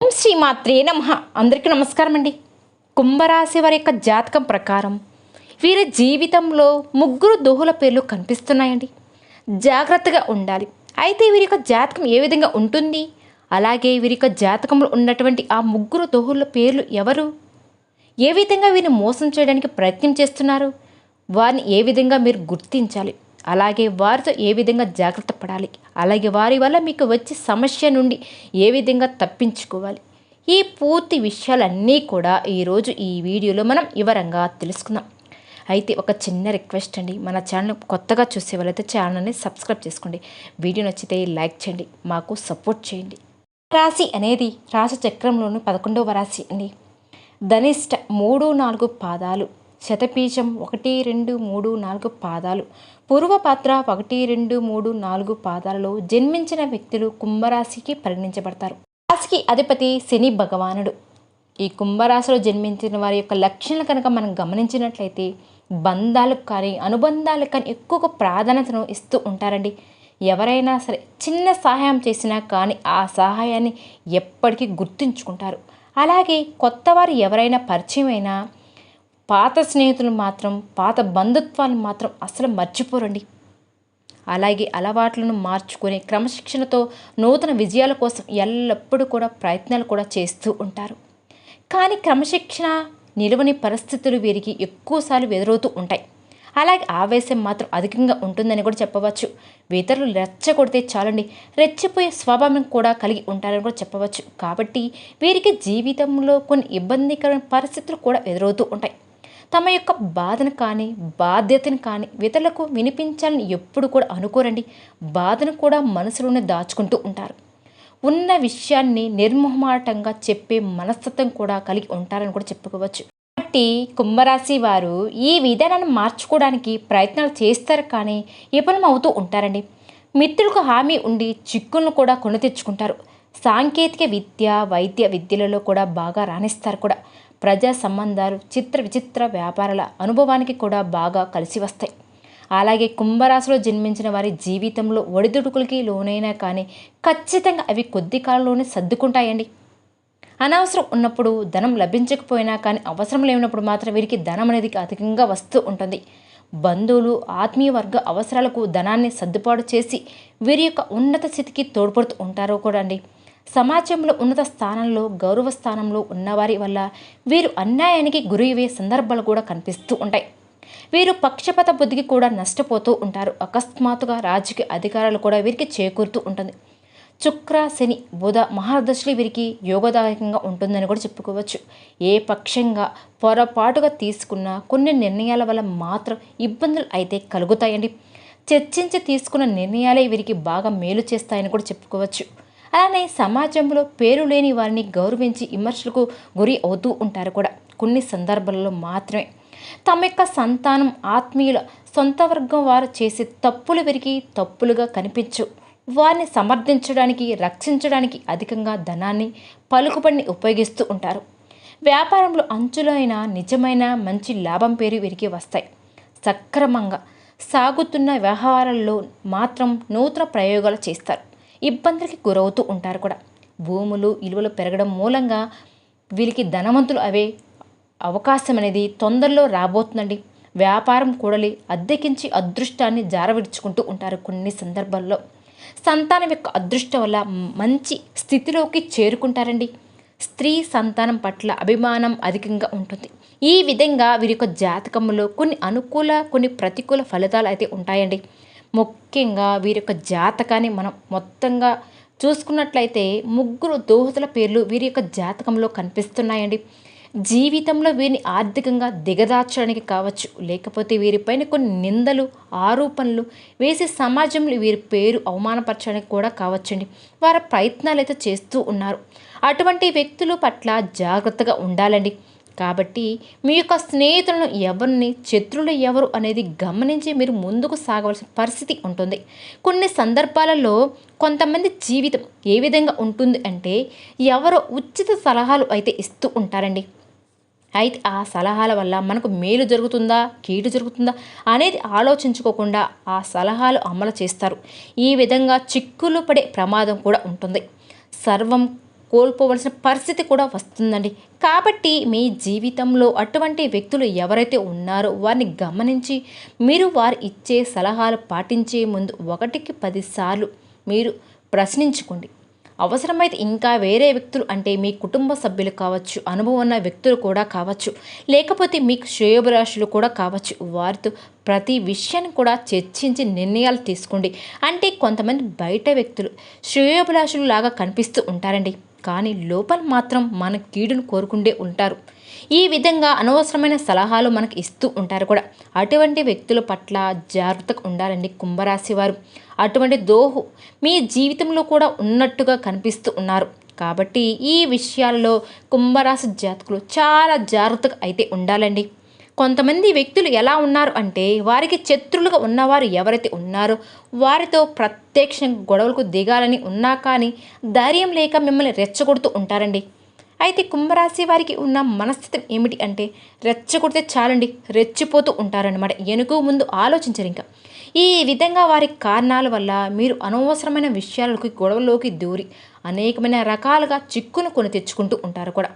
ఓం శ్రీమాత్రే నమ. అందరికీ నమస్కారం అండి కుంభరాశి వారి యొక్క జాతకం ప్రకారం వీరి జీవితంలో ముగ్గురు దోహుల పేర్లు కనిపిస్తున్నాయండి. జాగ్రత్తగా ఉండాలి. అయితే వీరి యొక్క జాతకం ఏ విధంగా ఉంటుంది? అలాగే వీరి యొక్క జాతకంలో ఉన్నటువంటి ఆ ముగ్గురు దోహుల పేర్లు ఎవరు? ఏ విధంగా వీరిని మోసం చేయడానికి ప్రయత్నం చేస్తున్నారు? వారిని ఏ విధంగా మీరు గుర్తించాలి? అలాగే వారితో ఏ విధంగా జాగ్రత్త పడాలి? అలాగే వారి వల్ల మీకు వచ్చే సమస్య నుండి ఏ విధంగా తప్పించుకోవాలి? ఈ పూర్తి విషయాలన్నీ కూడా ఈరోజు ఈ వీడియోలో మనం వివరంగా తెలుసుకుందాం. అయితే ఒక చిన్న రిక్వెస్ట్ అండి. మన ఛానల్ కొత్తగా చూసే వాళ్ళైతే ఛానల్ని సబ్స్క్రైబ్ చేసుకోండి. వీడియో నచ్చితే లైక్ చేయండి. మాకు సపోర్ట్ చేయండి. రాశి అనేది రాశి చక్రంలోని పదకొండవ రాశి అండి. ధనిష్ట మూడు నాలుగు పాదాలు శతపీజం ఒకటి రెండు మూడు నాలుగు పాదాలు పూర్వపాత్ర ఒకటి రెండు మూడు నాలుగు పాదాలలో జన్మించిన వ్యక్తులు కుంభరాశికి పరిగణించబడతారు. రాశికి అధిపతి శని భగవానుడు. ఈ కుంభరాశిలో జన్మించిన వారి యొక్క లక్షణాలు కనుక మనం గమనించినట్లయితే బంధాలకు కానీ అనుబంధాలకు కానీ ఎక్కువ ప్రాధాన్యతను ఇస్తూ ఉంటారండి. ఎవరైనా సరే చిన్న సహాయం చేసినా కానీ ఆ సహాయాన్ని ఎప్పటికీ గుర్తుంచుకుంటారు. అలాగే కొత్తవారు ఎవరైనా పరిచయమైనా పాత స్నేహితులు మాత్రం పాత బంధుత్వాలు మాత్రం అసలు మర్చిపోరండి. అలాగే అలవాట్లను మార్చుకుని క్రమశిక్షణతో నూతన విజయాల కోసం ఎల్లప్పుడూ కూడా ప్రయత్నాలు కూడా చేస్తూ ఉంటారు. కానీ క్రమశిక్షణ నిలవని పరిస్థితులు వీరికి ఎక్కువసార్లు ఎదురవుతూ ఉంటాయి. అలాగే ఆవేశం మాత్రం అధికంగా ఉంటుందని కూడా చెప్పవచ్చు. ఇతరులు రెచ్చగొడితే చాలండి. రెచ్చిపోయే స్వభావం కూడా కలిగి ఉంటారని కూడా చెప్పవచ్చు. కాబట్టి వీరికి జీవితంలో కొన్ని ఇబ్బందికరమైన పరిస్థితులు కూడా ఎదురవుతూ ఉంటాయి. తమ యొక్క బాధను కానీ బాధ్యతను కానీ ఇతరులకు వినిపించాలని ఎప్పుడు కూడా అనుకోరండి. బాధను కూడా మనసులోనే దాచుకుంటూ ఉంటారు. ఉన్న విషయాన్ని నిర్మోహమాటంగా చెప్పే మనస్తత్వం కూడా కలిగి ఉంటారని కూడా చెప్పుకోవచ్చు. కాబట్టి కుంభరాశి వారు ఈ విధానాన్ని మార్చుకోవడానికి ప్రయత్నాలు చేస్తారు కానీ విఫలం అవుతూ ఉంటారండి. మిత్రులకు హామీ ఉండి చిక్కులను కూడా కొని తెచ్చుకుంటారు. సాంకేతిక విద్య వైద్య విద్యలలో కూడా బాగా రాణిస్తారు కూడా. ప్రజా సంబంధాలు చిత్ర విచిత్ర వ్యాపారాల అనుభవానికి కూడా బాగా కలిసి వస్తాయి. అలాగే కుంభరాశిలో జన్మించిన వారి జీవితంలో ఒడిదుడుకులకి లోనైనా కానీ ఖచ్చితంగా అవి కొద్ది కాలంలోనే సర్దుకుంటాయండి. అనవసరం ఉన్నప్పుడు ధనం లభించకపోయినా కానీ అవసరం లేనప్పుడు మాత్రం వీరికి ధనం అనేది అధికంగా వస్తూ ఉంటుంది. బంధువులు ఆత్మీయ వర్గ అవసరాలకు ధనాన్ని సర్దుబాటు చేసి వీరి యొక్క ఉన్నత స్థితికి తోడ్పడుతూ ఉంటారో కూడా అండి సమాజంలో ఉన్నత స్థానంలో గౌరవ స్థానంలో ఉన్నవారి వల్ల వీరు అన్యాయానికి గురయ్యే సందర్భాలు కూడా కనిపిస్తూ ఉంటాయి. వీరు పక్షపాత బుద్ధికి కూడా నష్టపోతూ ఉంటారు. అకస్మాత్తుగా రాజకీయ అధికారాలు కూడా వీరికి చేకూరుతూ ఉంటుంది. శుక్ర శని బుధ మహాదశలు వీరికి యోగదాయకంగా ఉంటుందని కూడా చెప్పుకోవచ్చు. ఏ పక్షంగా పొరపాటుగా తీసుకున్న కొన్ని నిర్ణయాల వల్ల మాత్రం ఇబ్బందులు అయితే కలుగుతాయండి. చర్చించి తీసుకున్న నిర్ణయాలే వీరికి బాగా మేలు చేస్తాయని కూడా చెప్పుకోవచ్చు. అలానే సమాజంలో పేరు లేని వారిని గౌరవించి విమర్శలకు గురి అవుతూ ఉంటారు కూడా. కొన్ని సందర్భాలలో మాత్రమే. తమ యొక్క సంతానం ఆత్మీయుల సొంత వర్గం వారు చేసే తప్పులు విరిగి తప్పులుగా కనిపించు. వారిని సమర్థించడానికి రక్షించడానికి అధికంగా ధనాన్ని పలుకుబడిని ఉపయోగిస్తూ ఉంటారు. వ్యాపారంలో అంచులైన నిజమైన మంచి లాభం పేరు వీరికి వస్తాయి. సక్రమంగా సాగుతున్న వ్యవహారాల్లో మాత్రం నూతన ప్రయోగాలు చేస్తారు. ఇబ్బందులకి గురవుతూ ఉంటారు కూడా. భూములు ఇలువలు పెరగడం మూలంగా వీరికి ధనవంతులు అవే అవకాశం అనేది తొందరలో రాబోతుందండి. వ్యాపారం కూడలి అద్దెకించి అదృష్టాన్ని జారవిడుచుకుంటూ ఉంటారు కొన్ని సందర్భాల్లో. సంతానం యొక్క అదృష్టం వల్ల మంచి స్థితిలోకి చేరుకుంటారండి. స్త్రీ సంతానం పట్ల అభిమానం అధికంగా ఉంటుంది. ఈ విధంగా వీరి యొక్క జాతకంలో కొన్ని అనుకూల కొన్ని ప్రతికూల ఫలితాలు అయితే ఉంటాయండి. ముఖ్యంగా వీరి యొక్క జాతకాన్ని మనం మొత్తంగా చూసుకున్నట్లయితే ముగ్గురు దోహదల పేర్లు వీరి యొక్క జాతకంలో కనిపిస్తున్నాయండి. జీవితంలో వీరిని ఆర్థికంగా దిగదార్చడానికి కావచ్చు లేకపోతే వీరిపైన కొన్ని నిందలు ఆరోపణలు వేసి సమాజంలో వీరి పేరు అవమానపరచడానికి కూడా కావచ్చండి. వారి ప్రయత్నాలు అయితే చేస్తూ ఉన్నారు. అటువంటి వ్యక్తుల పట్ల జాగ్రత్తగా ఉండాలండి. కాబట్టి మీ యొక్క స్నేహితులను ఎవరిని శత్రువులు ఎవరు అనేది గమనించి మీరు ముందుకు సాగవలసిన పరిస్థితి ఉంటుంది. కొన్ని సందర్భాలలో కొంతమంది జీవితం ఏ విధంగా ఉంటుంది అంటే ఎవరో ఉచిత సలహాలు అయితే ఇస్తూ ఉంటారండి. అయితే ఆ సలహాల వల్ల మనకు మేలు జరుగుతుందా కీడు జరుగుతుందా అనేది ఆలోచించుకోకుండా ఆ సలహాలు అమలు చేస్తారు. ఈ విధంగా చిక్కులు పడే ప్రమాదం కూడా ఉంటుంది. సర్వం కోల్పోవలసిన పరిస్థితి కూడా వస్తుందండి. కాబట్టి మీ జీవితంలో అటువంటి వ్యక్తులు ఎవరైతే ఉన్నారో వారిని గమనించి మీరు వారు ఇచ్చే సలహాలు పాటించే ముందు ఒకటికి పదిసార్లు మీరు ప్రశ్నించుకోండి. అవసరమైతే ఇంకా వేరే వ్యక్తులు అంటే మీ కుటుంబ సభ్యులు కావచ్చు అనుభవం ఉన్న వ్యక్తులు కూడా కావచ్చు లేకపోతే మీకు శ్రేయోభిలాషులు కూడా కావచ్చు. వారితో ప్రతి విషయాన్ని కూడా చర్చించి నిర్ణయాలు తీసుకోండి. అంటే కొంతమంది బయట వ్యక్తులు శ్రేయోభిలాషులు లాగా కనిపిస్తూ ఉంటారండి. కానీ లోపల మాత్రం మన కీడును కోరుకుండే ఉంటారు. ఈ విధంగా అనవసరమైన సలహాలు మనకు ఇస్తూ ఉంటారు కూడా. అటువంటి వ్యక్తుల పట్ల జాగ్రత్తగా ఉండాలండి కుంభరాశి వారు. అటువంటి దోహు మీ జీవితంలో కూడా ఉన్నట్టుగా కనిపిస్తూ ఉన్నారు. కాబట్టి ఈ విషయాల్లో కుంభరాశి జాతకులు చాలా జాగ్రత్తగా అయితే ఉండాలండి. కొంతమంది వ్యక్తులు ఎలా ఉన్నారు అంటే వారికి శత్రులుగా ఉన్నవారు ఎవరైతే ఉన్నారో వారితో ప్రత్యక్షంగా గొడవలకు దిగాలని ఉన్నా కానీ ధైర్యం లేక మిమ్మల్ని రెచ్చగొడుతూ ఉంటారండి. అయితే కుంభరాశి వారికి ఉన్న మనస్థితి ఏమిటి అంటే రెచ్చగొడితే చాలండి రెచ్చిపోతూ ఉంటారనమాట ఎనుకు ముందు ఆలోచించరు ఇంకా. ఈ విధంగా వారి కారణాల వల్ల మీరు అనవసరమైన విషయాలకు గొడవలోకి దూరి అనేకమైన రకాలుగా చిక్కును కొని తెచ్చుకుంటూ ఉంటారు కూడా.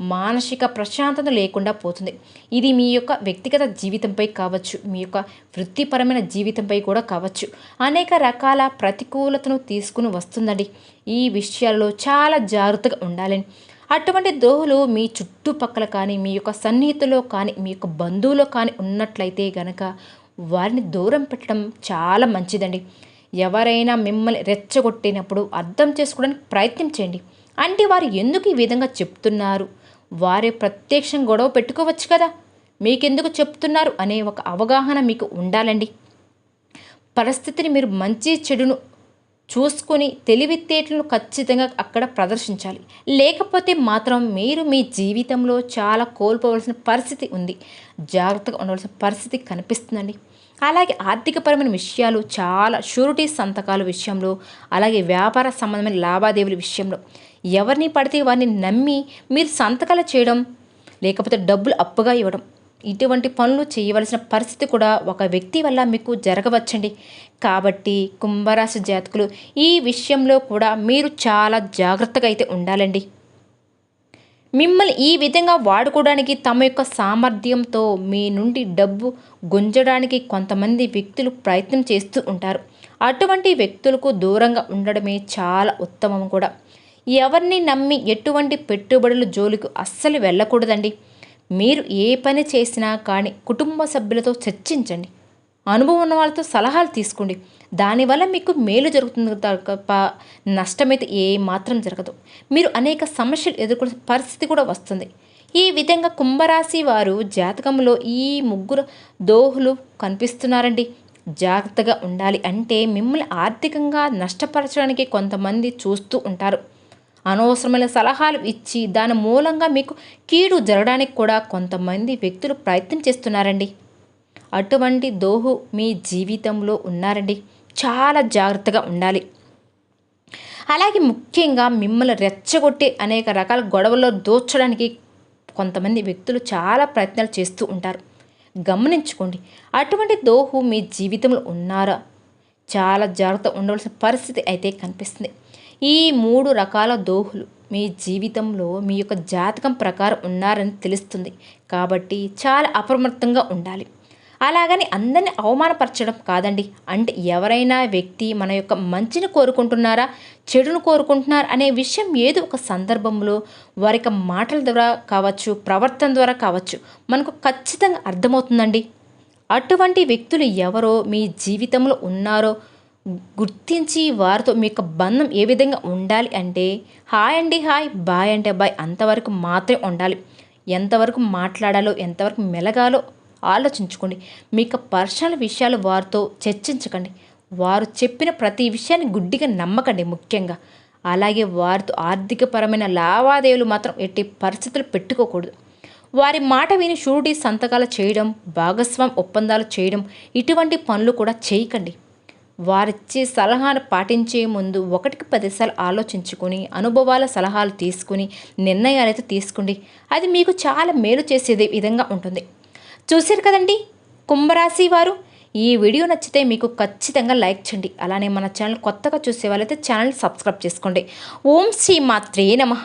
మానసిక ప్రశాంతత లేకుండా పోతుంది. ఇది మీ యొక్క వ్యక్తిగత జీవితంపై కావచ్చు మీ యొక్క వృత్తిపరమైన జీవితంపై కూడా కావచ్చు. అనేక రకాల ప్రతికూలతను తీసుకుని వస్తుందండి. ఈ విషయాల్లో చాలా జాగ్రత్తగా ఉండాలని అటువంటి దోహలు మీ చుట్టుపక్కల కానీ మీ యొక్క సన్నిహితులో కానీ మీ యొక్క బంధువులో కానీ ఉన్నట్లయితే గనక వారిని దూరం పెట్టడం చాలా మంచిదండి. ఎవరైనా మిమ్మల్ని రెచ్చగొట్టినప్పుడు అర్థం చేసుకోవడానికి ప్రయత్నం చేయండి. అంటే వారు ఎందుకు ఈ విధంగా చెప్తున్నారు? వారే ప్రత్యక్షం గొడవ పెట్టుకోవచ్చు కదా. మీకెందుకు చెప్తున్నారు అనే ఒక అవగాహన మీకు ఉండాలండి. పరిస్థితిని మీరు మంచి చెడును చూసుకొని తెలివితేటలను ఖచ్చితంగా అక్కడ ప్రదర్శించాలి. లేకపోతే మాత్రం మీరు మీ జీవితంలో చాలా కోల్పోవలసిన పరిస్థితి ఉంది. జాగ్రత్తగా ఉండవలసిన పరిస్థితి కనిపిస్తుందండి. అలాగే ఆర్థికపరమైన విషయాలు చాలా షూరిటీ సంతకాల విషయంలో అలాగే వ్యాపార సంబంధమైన లావాదేవీల విషయంలో. ఎవరిని పడితే వారిని నమ్మి మీరు సంతకాలు చేయడం లేకపోతే డబ్బులు అప్పుగా ఇవ్వడం ఇటువంటి పనులు చేయవలసిన పరిస్థితి కూడా ఒక వ్యక్తి వల్ల మీకు జరగవచ్చండి. కాబట్టి కుంభరాశి జాతకులు ఈ విషయంలో కూడా మీరు చాలా జాగ్రత్తగా అయితే ఉండాలండి. మిమ్మల్ని ఈ విధంగా వాడుకోవడానికి తమ యొక్క సామర్థ్యంతో మీ నుండి డబ్బు గుంజడానికి కొంతమంది వ్యక్తులు ప్రయత్నం చేస్తూ ఉంటారు. అటువంటి వ్యక్తులకు దూరంగా ఉండడమే చాలా ఉత్తమం కూడా. ఎవరిని నమ్మి ఎటువంటి పెట్టుబడులు జోలికి అస్సలు వెళ్ళకూడదండి. మీరు ఏ పని చేసినా కానీ కుటుంబ సభ్యులతో చర్చించండి. అనుభవం ఉన్న వాళ్ళతో సలహాలు తీసుకోండి. దానివల్ల మీకు మేలు జరుగుతుంది తప్ప నష్టమైతే ఏ మాత్రం జరగదు. మీరు అనేక సమస్యలు ఎదుర్కొనే పరిస్థితి కూడా వస్తుంది. ఈ విధంగా కుంభరాశి వారు జాతకంలో ఈ ముగ్గురు దోహులు కనిపిస్తున్నారండి. జాగ్రత్తగా ఉండాలి అంటే మిమ్మల్ని ఆర్థికంగా నష్టపరచడానికి కొంతమంది చూస్తూ ఉంటారు. అనవసరమైన సలహాలు ఇచ్చి దాని మూలంగా మీకు కీడు జరగడానికి కూడా కొంతమంది వ్యక్తులు ప్రయత్నం చేస్తున్నారండి. అటువంటి దోహు మీ జీవితంలో ఉన్నారండి. చాలా జాగ్రత్తగా ఉండాలి. అలాగే ముఖ్యంగా మిమ్మల్ని రెచ్చగొట్టి అనేక రకాల గొడవల్లో దోచడానికి కొంతమంది వ్యక్తులు చాలా ప్రయత్నాలు చేస్తూ ఉంటారు. గమనించుకోండి అటువంటి దోహు మీ జీవితంలో ఉన్నారా? చాలా జాగ్రత్త ఉండవలసిన పరిస్థితి అయితే కనిపిస్తుంది. ఈ మూడు రకాల దోహులు మీ జీవితంలో మీ యొక్క జాతకం ప్రకారం ఉన్నారని తెలుస్తుంది. కాబట్టి చాలా అప్రమత్తంగా ఉండాలి. అలాగని అందరిని అవమానపరచడం కాదండి. అంటే ఎవరైనా వ్యక్తి మన యొక్క మంచిని కోరుకుంటున్నారా చెడును కోరుకుంటున్నారా అనే విషయం ఏదో ఒక సందర్భంలో వారి యొక్క మాటల ద్వారా కావచ్చు ప్రవర్తన ద్వారా కావచ్చు మనకు ఖచ్చితంగా అర్థమవుతుందండి. అటువంటి వ్యక్తులు ఎవరో మీ జీవితంలో ఉన్నారో గుర్తించి వారితో మీ యొక్క బంధం ఏ విధంగా ఉండాలి అంటే హాయ్ అండి హాయ్ బాయ్ అంటే బాయ్ అంతవరకు మాత్రమే ఉండాలి. ఎంతవరకు మాట్లాడాలో ఎంతవరకు మెలగాలో ఆలోచించుకోండి. మీకు పర్సనల్ విషయాలు వారితో చర్చించకండి. వారు చెప్పిన ప్రతి విషయాన్ని గుడ్డిగా నమ్మకండి ముఖ్యంగా. అలాగే వారితో ఆర్థికపరమైన లావాదేవీలు మాత్రం ఎట్టి పరిస్థితులు పెట్టుకోకూడదు. వారి మాట విని షూరిటీ సంతకాలు చేయడం భాగస్వామి ఒప్పందాలు చేయడం ఇటువంటి పనులు కూడా చేయకండి. వారిచ్చే సలహాను పాటించే ముందు ఒకటికి పదిసార్లు ఆలోచించుకొని అనుభవాల సలహాలు తీసుకుని నిర్ణయాలు అయితే తీసుకోండి. అది మీకు చాలా మేలు చేసేదే విధంగా ఉంటుంది. చూశారు కదండి? కుంభరాశి వారు ఈ వీడియో నచ్చితే మీకు ఖచ్చితంగా లైక్ చేయండి. అలానే మన ఛానల్ కొత్తగా చూసే వాళ్ళైతే ఛానల్ సబ్స్క్రైబ్ చేసుకోండి. ఓం శ్రీ మాత్రే నమః.